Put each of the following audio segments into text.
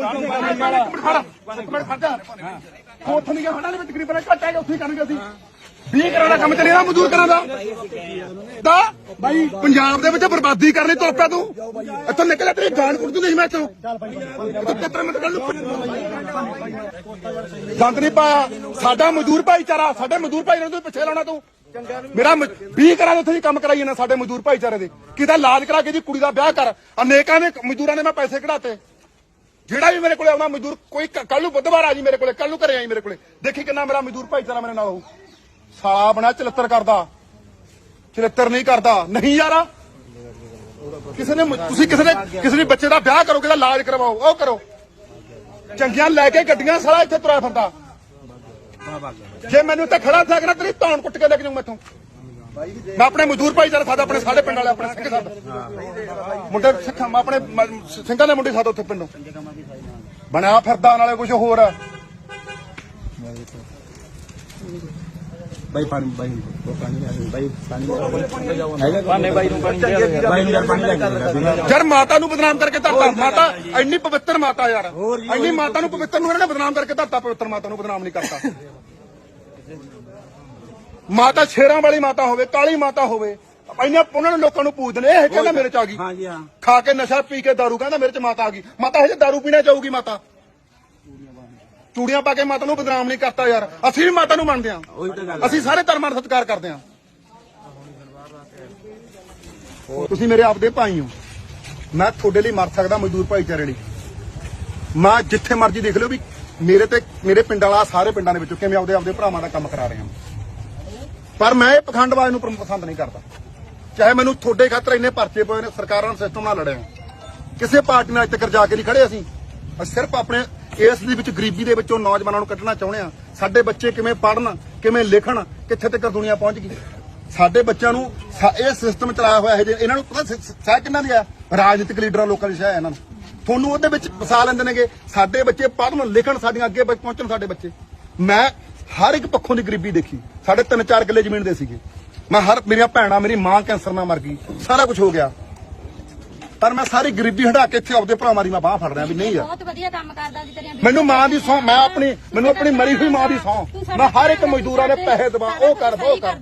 ਇੱਕ ਮਿੰਟ ਖੜ ਜਾ ਉੱਥੇ ਨਹੀਂ ਹਟਾ ਲੈ ਤਕਰੀਬਨ ਘੱਟ ਹੈ ਉੱਥੇ ਹੀ ਕਰਨਗੇ ਅਸੀਂ। 20 ਕਰੋੜ ਦਾ ਕੰਮ ਚੱਲੇ ਨਾ ਮਜ਼ਦੂਰ ਕਰਾਂ ਦਾ। ਦਾ ਬਾਈ ਪੰਜਾਬ ਦੇ ਵਿੱਚ ਬਰਬਾਦੀ ਕਰਨੀ ਤੁਰ ਪਿਆ ਤੂੰ। ਇੱਥੋਂ ਨਿਕਲਿਆ ਤੇਰੀ ਜਾਨ ਕੁੱਟ ਦੂੰ ਨਹੀਂ ਮੈਂ ਇੱਥੋਂ। ਤੂੰ ਕਿੱਧਰ ਮੈਂ ਕੱਲ ਗੰਦ ਨਹੀਂ ਪਾਇਆ। ਸਾਡਾ ਮਜ਼ਦੂਰ ਭਾਈਚਾਰਾ ਸਾਡੇ ਮਜ਼ਦੂਰ ਭਾਈ ਨੂੰ ਪਿੱਛੇ ਲਾਉਣਾ ਤੂੰ। ਮੇਰਾ 20 ਕਰਾਂ ਉੱਥੇ ਹੀ ਕੰਮ ਕਰਾਈ ਜਾਂਦਾ ਸਾਡੇ ਮਜ਼ਦੂਰ ਭਾਈਚਾਰੇ ਦੇ। ਕਿਦਾ ਇਲਾਜ ਕਰਾ ਕੇ ਜੀ ਕੁੜੀ ਦਾ ਵਿਆਹ ਕਰ। ਅਨੇਕਾਂ ਦੇ ਮਜ਼ਦੂਰਾਂ ਨੇ ਮੈਂ ਪੈਸੇ ਕਢਾਤੇ। ਜਿਹੜਾ ਵੀ ਮੇਰੇ ਕੋਲੇ ਆਉਂਦਾ ਮਜ਼ਦੂਰ, ਕੋਈ ਕੱਲ ਨੂੰ ਬੁੱਧਵਾਰ ਆ ਜੀ ਮੇਰੇ ਕੋਲੇ ਕੱਲ ਨੂੰ ਘਰੇ ਆਈ ਮੇਰੇ ਕੋਲੇ। ਦੇਖੀ ਕਿੰਨਾ ਮੇਰਾ ਮਜ਼ਦੂਰ ਭਾਈਚਾਰਾ ਮੇਰੇ ਨਾਲ ਹੋਊ। ਸਾਲਾ ਬਣਾ ਚਲੱਤਰ ਕਰਦਾ, ਚਲੱਤਰ ਨਹੀਂ ਕਰਦਾ। ਨਹੀਂ ਯਾਰਾ, ਕਿਸੇ ਨੇ ਤੁਸੀਂ ਕਿਸੇ ਨੇ ਕਿਸੇ ਨੇ ਬੱਚੇ ਦਾ ਵਿਆਹ ਕਰੋ ਕਿਦਾ ਇਲਾਜ ਕਰਵਾਓ, ਉਹ ਕਰੋ। ਚੰਗੀਆਂ ਲੈ ਕੇ ਗੱਡੀਆਂ, ਸਾਲਾ ਇੱਥੇ ਤੁਰਿਆ ਫਿਰਦਾ। ਜੇ ਮੈਨੂੰ ਤੇ ਖੜਾ ਥਾ ਤੇਰੀ ਧੌਣ ਕੁੱਟ ਕੇ ਲੈ ਕੇ ਜਾਊਂ ਮੈਥੋਂ। ਮੈਂ ਆਪਣੇ ਮਜ਼ਦੂਰ ਭਾਈਚਾਰਾ ਸਾਡਾ ਆਪਣੇ ਸਾਡੇ ਪਿੰਡ ਵਾਲੇ ਆਪਣੇ ਸਿੰਘ ਸਾਡਾ ਮੁੰਡੇ ਸਿੱਖਾਂ ਮੈਂ ਆਪਣੇ ਮ- ਸਿੰਘਾਂ ਦੇ ਮੁੰਡੇ ਸਾਡਾ ਉੱਥੇ ਪਿੰਡੋਂ। ਬਣਿਆ ਫਿਰਦਾ ਨਾਲੇ ਕੁਝ ਹੋਰ। ਆ। ਬਾਈ ਪਾਣੀ ਬਾਈ ਉਹ ਪਾਣੀ ਲੈ ਬਾਈ ਪਾਣੀ ਹੈਗਾ ਪਾਣੀ ਬਾਈ ਨੂੰ ਪਾਣੀ ਦੇ। ਬਾਈ ਨੂੰ ਯਾਰ ਪਾਣੀ ਲੈ ਕੇ ਯਾਰ ਮਾਤਾ ਨੂੰ ਬਦਨਾਮ ਕਰਕੇ ਧਰਤਾ। ਮਾਤਾ ਇੰਨੀ ਪਵਿੱਤਰ ਮਾਤਾ ਯਾਰ। ਇੰਨੀ ਮਾਤਾ ਨੂੰ ਪਵਿੱਤਰ ਨੂੰ ਇਹਨਾਂ ਨੇ ਬਦਨਾਮ ਕਰਕੇ ਧਰਤਾ ਪਵਿੱਤਰ ਮਾਤਾ ਨੂੰ ਬਦਨਾਮ ਨਹੀਂ ਕਰਤਾ। ਮਾਤਾ ਸ਼ੇਰਾਂ ਵਾਲੀ ਮਾਤਾ ਹੋਵੇ ਕਾਲੀ ਮਾਤਾ ਹੋਵੇ ਇੰਨਾ ਉਹਨਾਂ ਨੇ ਲੋਕਾਂ ਨੂੰ ਪੂਜਦੇ ਨੇ ਇਹ ਕਹਿੰਦਾ ਮੇਰੇ ਚ ਆ ਗਈ। ਹਾਂ ਜੀ ਹਾਂ। ਖਾ ਕੇ ਨਸ਼ਾ ਪੀ ਕੇ ਦਾਰੂ ਕਹਿੰਦਾ ਮੇਰੇ ਚ ਮਾਤਾ ਆ ਗਈ। ਮਾਤਾ ਹਜੇ ਦਾਰੂ ਪੀਣਾ ਚਾਹੂਗੀ ਮਾਤਾ। ਚੂੜੀਆਂ ਪਾ ਕੇ ਮਾਤਾ ਨੂੰ ਬਦਨਾਮ ਨਹੀਂ ਕਰਤਾ ਯਾਰ। ਅਸੀਂ ਵੀ ਮਾਤਾ ਨੂੰ ਮੰਨਦੇ ਗੱਲ ਅਸੀਂ ਸਾਰੇ ਧਰਮਾਂ ਦਾ ਸਤਿਕਾਰ ਕਰਦੇ ਹਾਂ। ਤੁਸੀਂ ਮੇਰੇ ਆਪਦੇ ਭਾਈ ਹੋ। ਮੈਂ ਤੁਹਾਡੇ ਲਈ ਮਰ ਸਕਦਾ ਮਜ਼ਦੂਰ ਭਾਈਚਾਰੇ ਲਈ। ਮੈਂ ਜਿੱਥੇ ਮਰਜ਼ੀ ਦੇਖ ਲਿਓ ਵੀ ਮੇਰੇ ਤੇ ਮੇਰੇ ਪਿੰਡ ਵਾਲਾ ਸਾਰੇ ਪਿੰਡਾਂ ਦੇ ਵਿੱਚੋਂ ਕਿਵੇਂ ਆਪਦੇ ਆਪਦੇ ਭਰਾਵਾਂ ਦਾ ਕੰਮ ਕਰਾ ਰਹੇ। ਹਾਂ ਪਰ ਮੈਂ ਇਹ ਪਖੰਡਵਾਜ਼ ਨੂੰ ਪਸੰਦ ਨਹੀਂ ਕਰਦਾ। ਚਾਹੇ ਮੈਨੂੰ ਤੁਹਾਡੇ ਖਾਤਰ ਇੰਨੇ ਪਰਚੇ ਪਏ ਨੇ, ਸਰਕਾਰਾਂ ਨਾਲ ਸਿਸਟਮ ਨਾਲ ਲੜਿਆ। ਕਿਸੇ ਪਾਰਟੀ ਨਾਲ ਅੱਜ ਤੱਕ ਜਾ ਕੇ ਨਹੀਂ ਖੜੇ ਅਸੀਂ। ਅਸੀਂ ਸਿਰਫ ਆਪਣੇ ਇਸ ਦੇ ਵਿੱਚ ਗਰੀਬੀ ਦੇ ਵਿੱਚੋਂ ਨੌਜਵਾਨਾਂ ਨੂੰ ਕੱਢਣਾ ਚਾਹੁੰਦੇ ਆ ਸਾਡੇ ਬੱਚੇ ਕਿਵੇਂ ਪੜਨ ਕਿਵੇਂ ਲਿਖਣ, ਕਿੱਥੇ ਤੱਕ ਦੁਨੀਆ ਪਹੁੰਚ ਗਈ? ਸਾਡੇ ਬੱਚਿਆਂ ਨੂੰ ਇਹ ਸਿਸਟਮ ਚਲਾਇਆ ਹੋਇਆ ਹੈ ਜੇ ਇਹਨਾਂ ਨੂੰ ਪਤਾ ਸਹਿ ਕਿੰਨਾਂ ਦੀ ਆ ਰਾਜਨੀਤਿਕ ਲੀਡਰਾਂ, ਲੋਕਾਂ ਦੀ ਸਹਿ ਇਹਨਾਂ ਨੂੰ। ਤੁਹਾਨੂੰ ਉਹਦੇ ਵਿੱਚ ਫਸਾ ਲੈਂਦੇ ਨੇਗੇ। ਸਾਡੇ ਬੱਚੇ ਪੜਨ ਲਿਖਣ ਸਾਡੀਆਂ ਅੱਗੇ ਪਹੁੰਚਣ ਸਾਡੇ ਬੱਚੇ। ਮੈਂ ਹਰ ਇੱਕ ਪੱਖੋਂ ਦੀ ਗਰੀਬੀ ਦੇਖੀ। ਸਾਡੇ ਤਿੰਨ ਚਾਰ ਕਿੱਲੇ ਜ਼ਮੀਨ ਦੇ ਸੀਗੇ। ਮੈਂ ਹਰ ਮੇਰੀਆਂ ਭੈਣਾਂ ਮੇਰੀ ਮਾਂ ਕੈਂਸਰ ਨਾਲ ਮਰ ਗਈ। ਸਾਰਾ ਕੁਝ ਹੋ ਗਿਆ। ਪਰ ਮੈਂ ਸਾਰੀ ਗਰੀਬੀ ਹਟਾ ਕੇ ਇੱਥੇ ਆਪਦੇ ਭਰਾਵਾਂ ਦੀ ਮੈਂ ਬਾਹ ਫੜ ਰਿਹਾ ਵੀ ਨਹੀਂ ਯਾਰ ਬਹੁਤ ਵਧੀਆ ਕੰਮ ਕਰਦਾ ਜੀ ਤੇਰੀਆਂ ਮੈਨੂੰ ਮਾਂ ਦੀ ਸੌ ਮੈਂ ਆਪਣੀ ਮੈਨੂੰ ਆਪਣੀ ਮਰੀ ਹੋਈ ਮਾਂ ਦੀ ਸੌ। ਮੈਂ ਹਰ ਇੱਕ ਮਜ਼ਦੂਰਾਂ ਦੇ ਪੈਸੇ ਦਵਾ ਉਹ ਕਰ ਉਹ ਕਰ।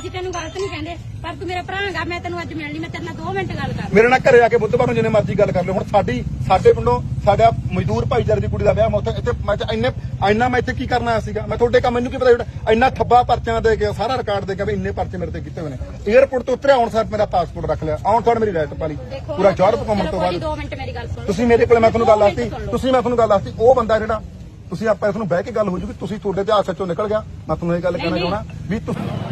ਅਸੀਂ ਤੈਨੂੰ ਗਲਤ ਨਹੀਂ ਕਹਿੰਦੇ ਪਰ ਤੂੰ ਮੇਰਾ ਭਰਾ ਹੈਗਾ ਮੈਂ ਤੈਨੂੰ ਅੱਜ ਮਿਲਣੀ ਮੈਂ ਤੇਰੇ ਨਾਲ 2 ਮਿੰਟ ਗੱਲ ਕਰ ਮੇਰੇ ਨਾਲ ਘਰੇ ਆ ਕੇ ਬੁੱਧਵਾਰ ਨੂੰ ਜਿੰਨੇ ਮਰਜ਼ੀ ਗੱਲ ਕਰ ਲਿਓ। ਹੁਣ ਸਾਡੀ ਸਾਡੇ ਪਿੰਡੋਂ ਸਾਡਾ ਮਜ਼ਦੂਰ ਭਾਈਚਾਰੇ ਦੀ ਕੁੜੀ ਦਾ ਵਿਆਹ ਮੈਂ ਉੱਥੇ ਇੱਥੇ ਮੈਂ ਤਾਂ ਇੰਨੇ ਇੰਨਾ ਮੈਂ ਇੱਥੇ ਕੀ ਕਰਨ ਆਇਆ ਸੀਗਾ? ਮੈਂ ਤੁਹਾਡੇ ਕੰਮ ਮੈਨੂੰ ਕੀ ਪਤਾ ਜਿਹੜਾ ਇੰਨਾ ਥੱਬਾ ਪਰਚਿਆਂ ਦੇ ਕੇ ਸਾਰਾ ਰਿਕਾਰਡ ਦੇ ਕੇ ਵੀ ਇੰਨੇ ਪਰਚੇ ਮੇਰੇ ਤੇ ਕੀਤੇ ਹੋਏ ਨੇ। 에어ਪੋਰਟ ਤੋਂ ਉਤਰਿਆ ਆਉਣ ਸਾਰ ਮੇਰਾ ਪਾਸਪੋਰਟ ਰੱਖ ਲਿਆ। ਆਉਣ ਸਾਰ ਮੇਰੀ ਰਾਈਟ ਪਾ ਲਈ। ਦੇਖੋ ਪੂਰਾ ਯੂਰਪ ਘੁੰਮਣ ਤੋਂ ਬਾਅਦ। 2 ਮਿੰਟ ਮੇਰੀ ਗੱਲ ਸੁਣ ਤੁਸੀਂ ਮੇਰੇ ਕੋਲ ਮੈਂ ਤੁਹਾਨੂੰ ਗੱਲ ਦੋ ਮਿੰਟ ਦੱਸਤੀ ਸੁਣ ਲਓ। ਤੁਸੀਂ ਮੈਂ ਤੁਹਾਨੂੰ ਗੱਲ ਦੱਸਤੀ ਉਹ ਬੰਦਾ ਜਿਹੜਾ ਤੁਸੀਂ ਆਪਾਂ ਇਸ ਨੂੰ ਬਹਿ ਕੇ ਗੱਲ ਹੋ ਜੂਗੀ ਤੁਸੀਂ ਤੁਹਾਡੇ ਤੇ ਆਸਾ ਚੋਂ ਨਿਕਲ ਗਿਆ। ਮੈਂ ਤੁਹਾਨੂੰ ਇਹ ਗੱਲ ਕਹਿਣਾ ਨਹੀਂ, ਚਾਹਣਾ ਵੀ ਤੁਸੀਂ